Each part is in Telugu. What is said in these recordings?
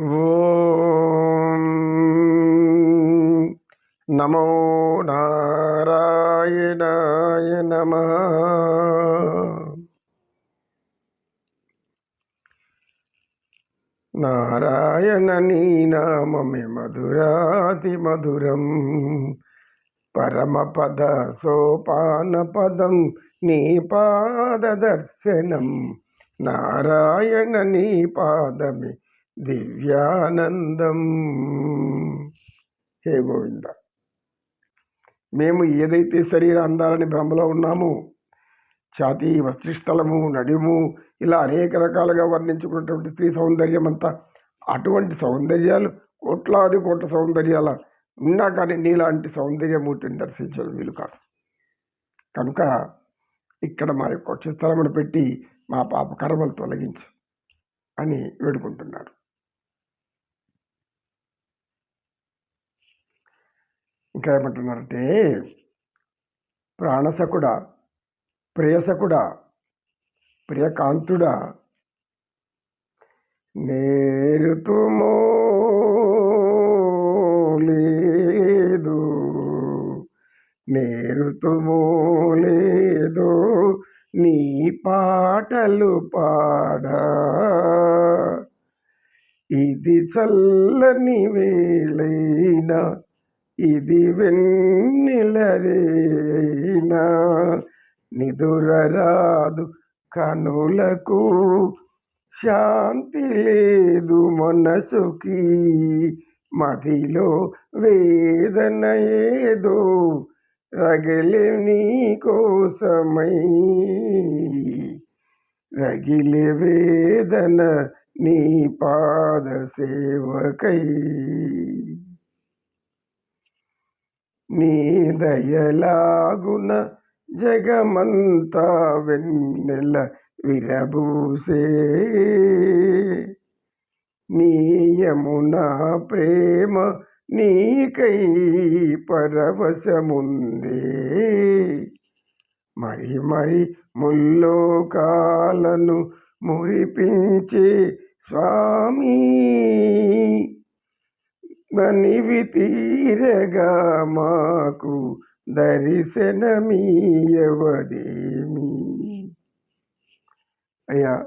ఓం నమో నారాయణాయ నమ. నారాయణ నీ నామమే మధురాతి మధురం. పరమపద సోపాన పదం నీ పాదదర్శనం. నారాయణ నీ పాదమే దివ్యానందం. హే గోవింద. మేము ఏదైతే శరీర అందాలని భ్రమలో ఉన్నామో ఛాతి వస్త్రస్థలము నడుము ఇలా అనేక రకాలుగా వర్ణించుకున్నటువంటి స్త్రీ సౌందర్యం అంతా అటువంటి సౌందర్యాలు కోట్లాది కోట్ల సౌందర్యాల ఉన్నా కానీ నీలాంటి సౌందర్యమూర్తిని దర్శించడం వీలు కాదు. కనుక ఇక్కడ మా యొక్క స్థలమును పెట్టి మా పాప కర్మలు తొలగించు అని వేడుకుంటున్నారు ఇంకా ఏమంటున్నారంటే ప్రాణసకుడా ప్రియసకుడ ప్రియకాంతుడా నేరుతుమో లేదు నేరుతుమో లేదు నీ పాటలు పాడా. ఇది చల్లని వేళైనా ఇది వెన్నెలరేనా? నిదురరాదు కనులకు శాంతి లేదు మనసుకి. మదిలో వేదన ఏదో రగిలే నీ కోసమై. రగిలే వేదన నీ పాద సేవకై. నీ దయలాగున జగమంతా వెన్నెల విరబూసే. నీయమున ప్రేమ నీకై పరవశముందే. మరి మరి ముల్లోకాలను మురిపించే స్వామి. మనివి తీరగా మాకు దర్శనమీయవదేమి? అయ్యా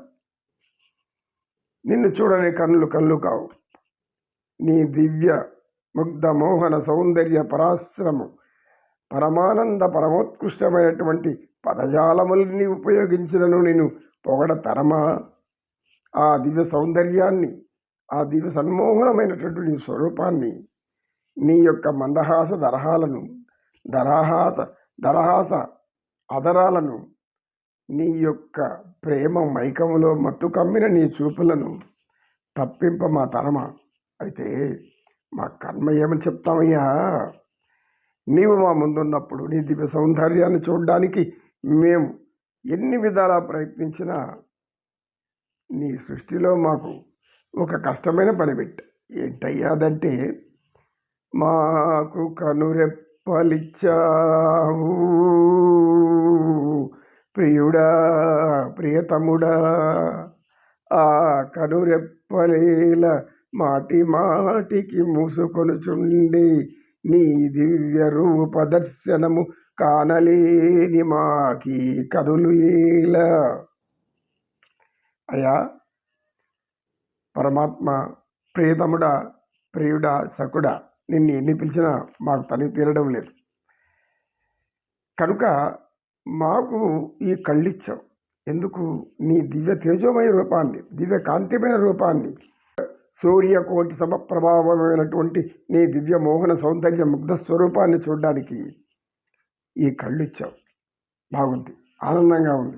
నిన్ను చూడని కన్నులు కళ్ళు కావు. నీ దివ్య ముగ్ధ మోహన సౌందర్య పరాశ్రము పరమానంద పరమోత్కృష్టమైనటువంటి పదజాలముల్ని ఉపయోగించినను నేను పొగడ తరమా? ఆ దివ్య సౌందర్యాన్ని ఆ దివ్య సన్మోహనమైనటువంటి నీ స్వరూపాన్ని నీ యొక్క మందహాస దరహాలను దరహాస దరహాస అదరాలను నీ యొక్క ప్రేమ మైకములో మత్తు కమ్మిన నీ చూపులను తప్పింప మా తరమ? అయితే మా కర్మ ఏమని చెప్తామయ్యా? నీవు మా ముందున్నప్పుడు నీ దివ్య సౌందర్యాన్ని చూడడానికి మేము ఎన్ని విధాలా ప్రయత్నించినా నీ సృష్టిలో మాకు ఒక కష్టమైన పని ఏంటయ్యాదంటే మాకు కనురెప్పలిచ్చావు. ప్రియుడా ప్రియతముడా ఆ కనురెప్పలేల మాటి మాటికి మూసుకొనుచుండి నీ దివ్య రూప దర్శనము కానలేని మాకి కనులు ఏలా అయ్యా పరమాత్మ ప్రియతముడా ప్రియుడా సకుడా నిన్ను ఎన్ని పిలిచినా మాకు తని తీరడం లేదు. కనుక మాకు ఈ కళ్ళిచ్చావు. ఎందుకు? నీ దివ్య తేజోమయ రూపాన్ని దివ్య కాంతిమైన రూపాన్ని సూర్యకోటి సమప్రభావమైనటువంటి నీ దివ్య మోహన సౌందర్య ముగ్ధ స్వరూపాన్ని చూడడానికి ఈ కళ్ళు ఇచ్చావు బాగుంది. ఆనందంగా ఉంది.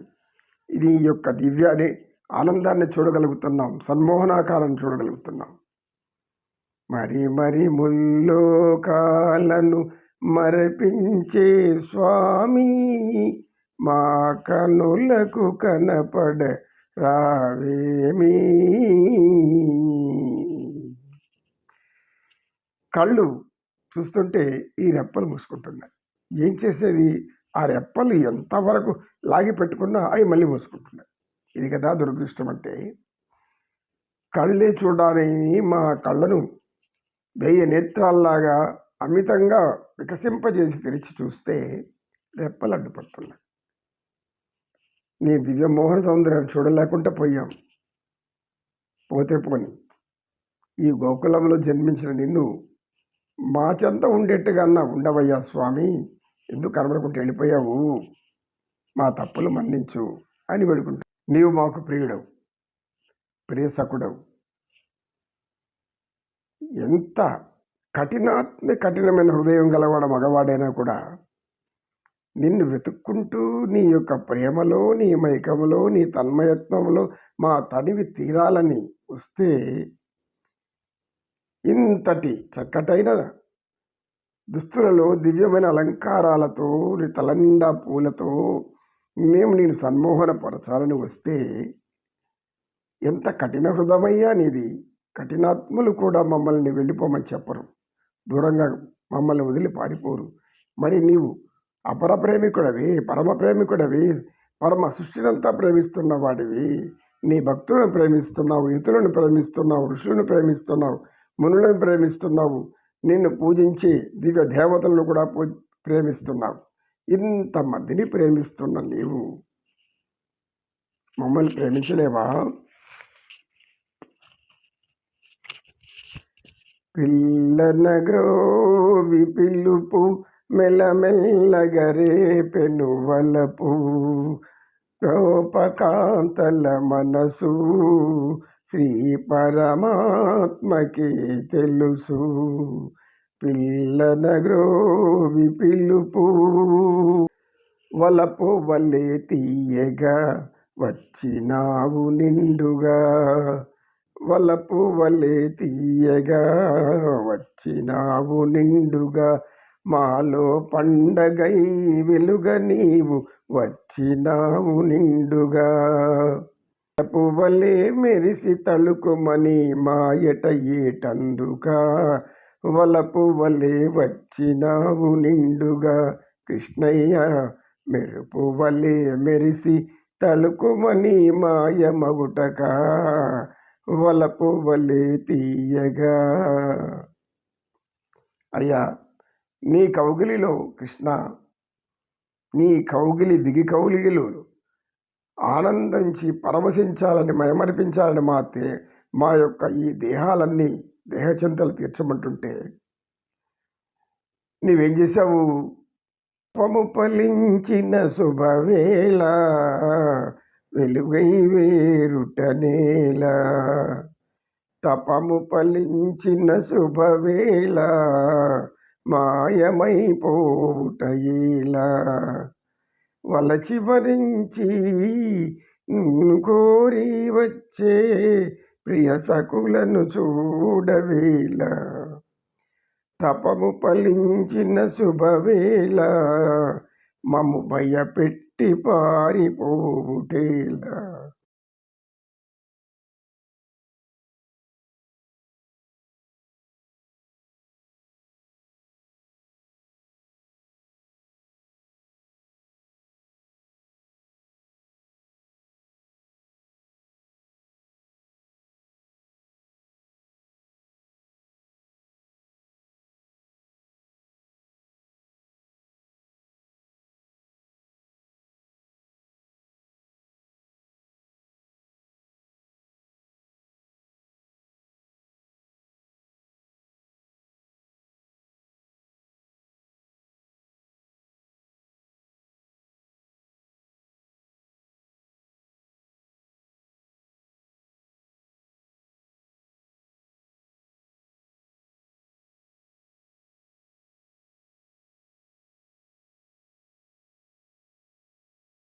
ఇది యొక్క దివ్యాన్ని ఆనందాన్ని చూడగలుగుతున్నాం సన్మోహనాకారాన్ని చూడగలుగుతున్నాం. మరి మరి ముల్లోకాలను మరపించే స్వామి మా కనులకు కనపడ రావేమీ? కళ్ళు చూస్తుంటే ఈ రెప్పలు మూసుకుంటున్నాయి. ఏం చేసేది? ఆ రెప్పలు ఎంతవరకు లాగి పెట్టుకున్నా అవి మళ్ళీ మూసుకుంటున్నాయి. ఇది కదా దురదృష్టం అంటే. కళ్ళే చూడాలని మా కళ్ళను వెయ్యి నేత్రాల్లాగా అమితంగా వికసింపజేసి తెరిచి చూస్తే రెప్పలు అడ్డుపడుతున్నాయి. నీ దివ్యమోహన సౌందర్యాన్ని చూడలేకుండా పోయాం. పోతే పోని. ఈ గోకులంలో జన్మించిన నిన్ను మా చెంత ఉండేట్టుగా అన్నా ఉండవయ్యా స్వామి. ఎందుకు కనబడకుండా వెళ్ళిపోయావు? మా తప్పులు మన్నించు అని వేడుకుంటా నీవు మాకు ప్రియుడవు ప్రియసకుడవు ఎంత కఠినాత్మ కఠినమైన హృదయం గలవాడ మగవాడైనా కూడా నిన్ను వెతుక్కుంటూ నీ యొక్క ప్రేమలో నీ మైకములో నీ తన్మయత్వంలో మా తనివి తీరాలని వస్తే ఇంతటి చక్కటైన దుస్తులలో దివ్యమైన అలంకారాలతో నీ తలండా పూలతో మేము నేను సన్మోహనపరచాలని వస్తే ఎంత కఠిన హృదమయ్యా నీది. కఠినాత్ములు కూడా మమ్మల్ని వెళ్ళిపోమని చెప్పరు. దూరంగా మమ్మల్ని వదిలి పారిపోరు. మరి నీవు అపర ప్రేమికుడవి పరమ ప్రేమికుడవి పరమ సృష్టినంతా ప్రేమిస్తున్న వాడివి. నీ భక్తులను ప్రేమిస్తున్నావు ఇతరులను ప్రేమిస్తున్నావు ఋషులను ప్రేమిస్తున్నావు మునులను ప్రేమిస్తున్నావు. నిన్ను పూజించి దివ్య దేవతలను కూడా పూ ప్రేమిస్తున్నావు. ఇంతమందిని ప్రేమిస్తున్న నీవు మమ్మల్ని ప్రేమించలేవా? పిల్లన గ్రోవి పిల్లుపు మెల్లమెల్లగరే పెనువలపు గోపకాంతల మనసు శ్రీ పరమాత్మకి తెలుసు. పిల్లన గ్రోవి పిలుపు వలపు వలే తీయగా వచ్చినావు నిండుగా. వలపు వలే తీయగా వచ్చినావు నిండుగా. మాలో పండగై వెలుగ నీవు వచ్చినావు నిండుగా. పువ్వలే మెరిసి తలుకుమని మాయట ఏటందుగా వలపు వలే వచ్చినావు నిండుగా కృష్ణయ్య. మెరుపు వలే మెరిసి తలుకుమని మాయమగుటక. వలపు వలే తీయగా. అయ్యా నీ కౌగిలిలో కృష్ణ నీ కౌగిలి బిగి కౌగిలిలో ఆనందించి పరవశించాలని మయమర్పించాలని మాతే మా యొక్క ఈ దేహాలన్నీ దేహచింతలు తీర్చమంటుంటే నీవేం చేశావు? పము ఫలించిన శుభవేళ వెలుగై వేరుట నేల. తపము ఫలించిన శుభవేళ మాయమైపోవుట ఇలా వలచి వరించి కోరి వచ్చే ప్రియ సకులను చూడవేళ తపము ఫలించిన శుభవేళ మము భయపెట్టి పారిపోవుటేలా